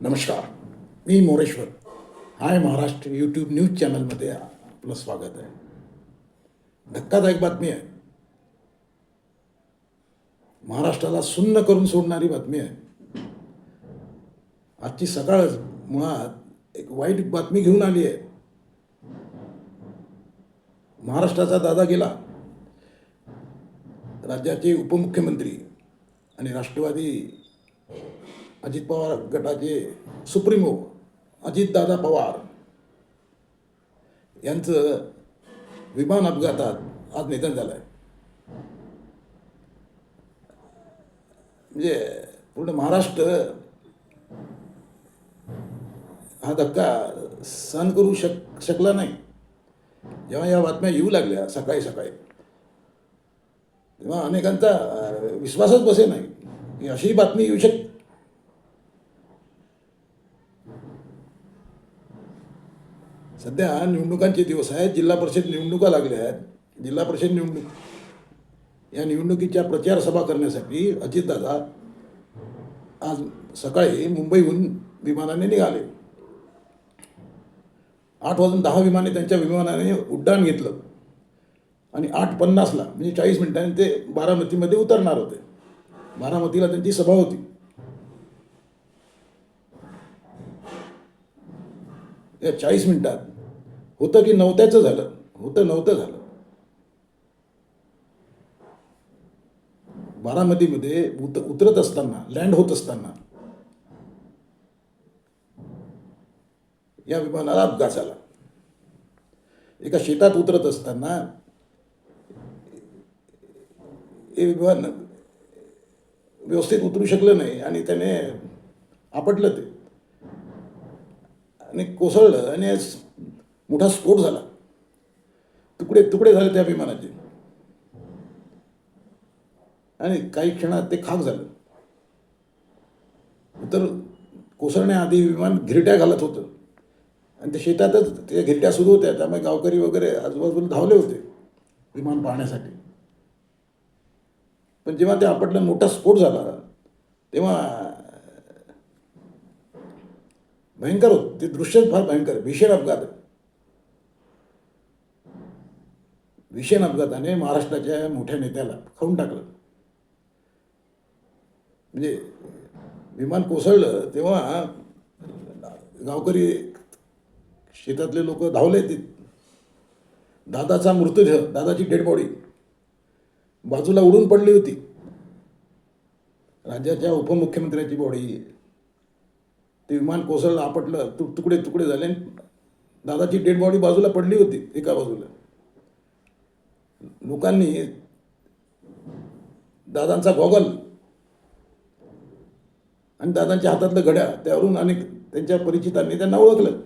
नमस्कार मी Moreshwar. Hi Maharashtra YouTube news चॅनलमध्ये आपलं स्वागत आहे. धक्कादायक बातमी आहे. महाराष्ट्राला सुन्न करून सोडणारी बातमी आहे. आजची सकाळच मुळात एक वाईट बातमी घेऊन आली आहे. महाराष्ट्राचा दादा गेला. राज्याचे उपमुख्यमंत्री आणि राष्ट्रवादी अजित पवार गटाचे सुप्रिमो अजितदादा पवार. यांचं विमान अपघातात आज निधन झालं आहे म्हणजे पूर्ण महाराष्ट्र हा धक्का सहन करू शक शकला नाही. जेव्हा या बातम्या येऊ लागल्या सकाळी सकाळी तेव्हा अनेकांचा विश्वासच बसे नाही की अशी बातमी येऊ शकते सध्या निवडणुकांचे दिवस आहेत जिल्हा परिषद निवडणुका लागल्या आहेत. जिल्हा परिषद निवडणूक या निवडणुकीच्या प्रचार सभा करण्यासाठी अजितदादा आज सकाळी मुंबईहून विमानाने निघाले. आठ वाजून दहा विमाने त्यांच्या विमानाने उड्डाण घेतलं आणि आठ पन्नासला म्हणजे चाळीस मिनिटांनी ते बारामतीमध्ये उतरणार होते. बारामतीला त्यांची सभा होती. या चाळीस मिनिटात होतं की नव्हत्याचं झालं? होतं नव्हतं झालं. बारामतीमध्ये उत उतरत असताना लँड होत असताना या विमानाला अपघात झाला. एका शेतात उतरत असताना हे विमान व्यवस्थित उतरू शकलं नाही आणि त्याने आपटलं ते. आणि कोसळलं आणि मोठा स्फोट झाला. तुकडे तुकडे झाले त्या विमानाचे. आणि काही क्षणात ते खाक झालं. तर कोसळण्याआधी विमान घिरट्या घालत होतं. आणि ते शेतातच त्या घिरट्या सुरू होत्या. त्यामुळे गावकरी वगैरे आजूबाजूला धावले होते विमान पाहण्यासाठी. पण जेव्हा ते आपटलं मोठा स्फोट झाला तेव्हा भयंकर होत. ते दृश्यच फार भयंकर भीषण अपघात. भीषण अपघाताने महाराष्ट्राच्या मोठ्या नेत्याला खाऊन टाकलं. म्हणजे विमान कोसळलं तेव्हा गावकरी शेतातले लोक धावले ते. दादाचा मृतदेह दादाची डेड बॉडी बाजूला उडून पडली होती. राज्याच्या उपमुख्यमंत्र्याची बॉडी. ते विमान कोसळलं आपटलं तुकडे तुकडे झाले. दादाची डेड बॉडी बाजूला पडली होती एका बाजूला. लोकांनी दादांचा गॉगल आणि दादांच्या हातातलं घड्या त्यावरून अनेक त्यांच्या परिचितांनी त्यांना ओळखलं.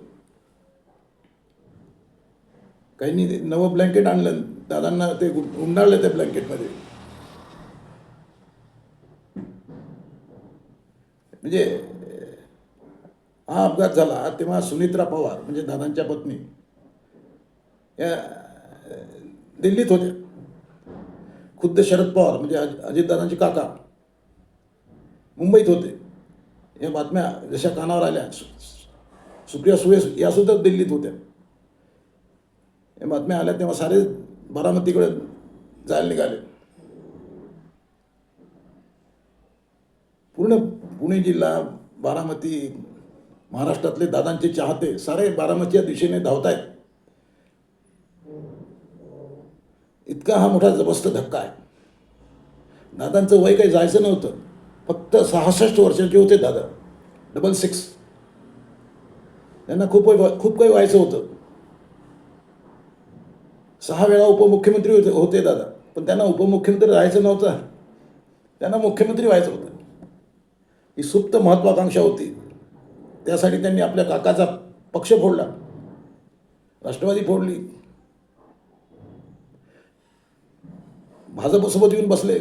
काहींनी नवं ब्लँकेट आणलं दादांना ते गु- गुंडाळलं त्या ब्लँकेटमध्ये म्हणजे हा अपघात झाला तेव्हा सुनित्रा पवार म्हणजे दादांच्या पत्नी या दिल्लीत होत्या. खुद्द शरद पवार म्हणजे अजितदादांचे काका मुंबईत होते. या बातम्या जशा कानावर आल्या सुप्रिया सुळे यासुद्धा दिल्लीत होत्या. या बातम्या आल्या तेव्हा सारे बारामतीकडे जायला निघाले. पूर्ण पुणे जिल्हा बारामती महाराष्ट्रातले दादांचे चाहते सारे बारामतीच्या दिशेने धावत आहेत इतका हा मोठा जबस्त धक्का आहे. दादांचं वय काही जायचं नव्हतं. फक्त सहासष्ट वर्षाचे होते दादा. डबल सिक्स त्यांना खूप वय खूप काही व्हायचं होतं. सहा वेळा उपमुख्यमंत्री होते होते दादा. पण त्यांना उपमुख्यमंत्री राहायचं नव्हतं. त्यांना मुख्यमंत्री व्हायचं होतं. ही सुप्त महत्वाकांक्षा होती. त्यासाठी त्यांनी आपल्या काकाचा पक्ष फोडला. राष्ट्रवादी फोडली. भाजपसोबत येऊन बसले.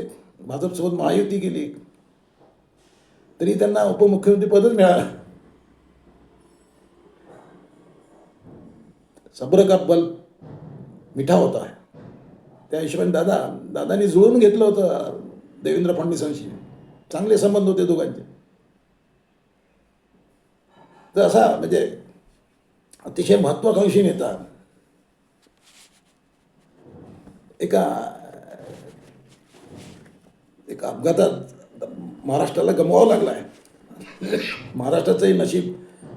भाजपसोबत महायुती केली. तरी त्यांना उपमुख्यमंत्री पदच मिळालं. सब्र का बल मिठा होता. त्या हिशोबाने दादा दादांनी जुळून घेतलं होतं देवेंद्र फडणवीसांशी. चांगले संबंध होते दोघांचे. तर असा म्हणजे अतिशय महत्वाकांक्षी नेता. एका एक अपघातात महाराष्ट्राला गमवावं लागला आहे महाराष्ट्राचंही नशीब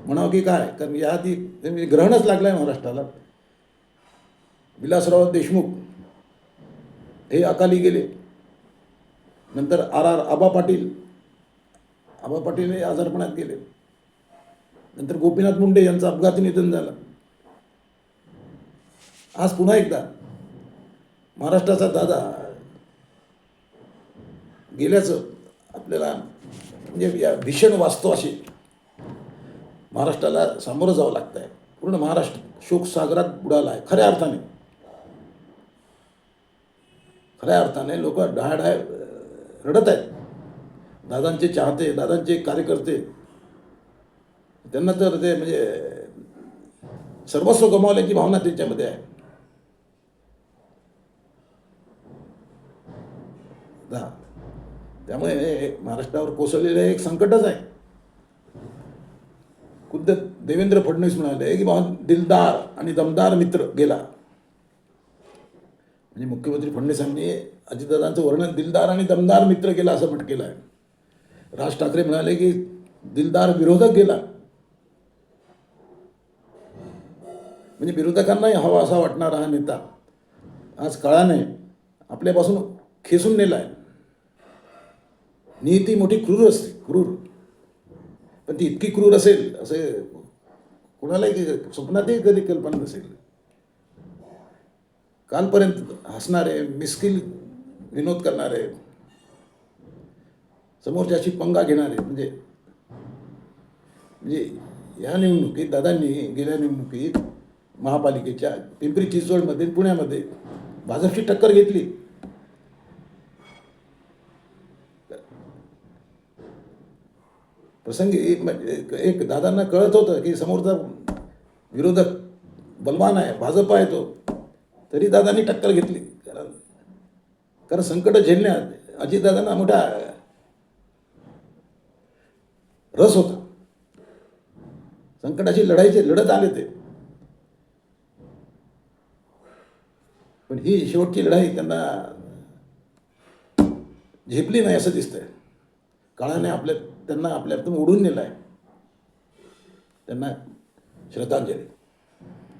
म्हणावं की काय? कारण याआधी आधी ग्रहणच लागलं आहे महाराष्ट्राला. विलासराव देशमुख हे अकाली गेले. नंतर आर आर आबा पाटील आबा पाटील हे आजारपणात गेले. नंतर गोपीनाथ मुंडे यांचं अपघाती निधन झालं. आज पुन्हा एकदा महाराष्ट्राचा दादा गेल्याचं आपल्याला म्हणजे या भीषण वास्तव अशी महाराष्ट्राला सामोरं जावं लागतं आहे पूर्ण महाराष्ट्र शोकसागरात बुडाला आहे खऱ्या अर्थाने. खऱ्या अर्थाने लोक डहाडाय रडत आहेत. दादांचे चाहते दादांचे कार्यकर्ते त्यांना तर ते म्हणजे सर्वस्व गमावल्याची भावना त्यांच्यामध्ये आहे. दहा. त्यामुळे हे महाराष्ट्रावर कोसळलेलं एक संकटच आहे. खुद्द देवेंद्र फडणवीस म्हणाले की बाबा दिलदार आणि दमदार मित्र गेला. म्हणजे मुख्यमंत्री फडणवीसांनी अजितदादांचं वर्णन दिलदार आणि दमदार मित्र गेला असं म्हट केलं आहे. राज ठाकरे म्हणाले की दिलदार विरोधक गेला. म्हणजे विरोधकांनाही हवा असा वाटणारा हा नेता आज काळाने आपल्यापासून खेचून नेला आहे नीती मोठी क्रूर असते क्रूर. पण ती इतकी क्रूर असेल असे कुणालाही स्वप्नातही कधी कल्पना नसेल. कालपर्यंत हसणारे मिस्किल विनोद करणारे समोरच्याशी पंगा घेणारे म्हणजे म्हणजे या निवडणुकीत दादांनी गेल्या निवडणुकीत महापालिकेच्या पिंपरी चिंचवडमध्ये पुण्यामध्ये भाजपची टक्कर घेतली. प्रसंगी एक म्हणजे एक दादांना कळत होतं की समोरचा विरोधक बलवान आहे भाजप आहे तो. तरी दादांनी टक्कर घेतली. कारण कारण संकट झेलण्यात अजितदादांना मोठा रस होता. संकटाची लढाईचे लढत आले ते. पण ही शेवटची लढाई त्यांना झेपली नाही असं दिसतंय. काळाने आपल्या त्यांना आपल्यातून ओढून नेलं आहे त्यांना श्रद्धांजली.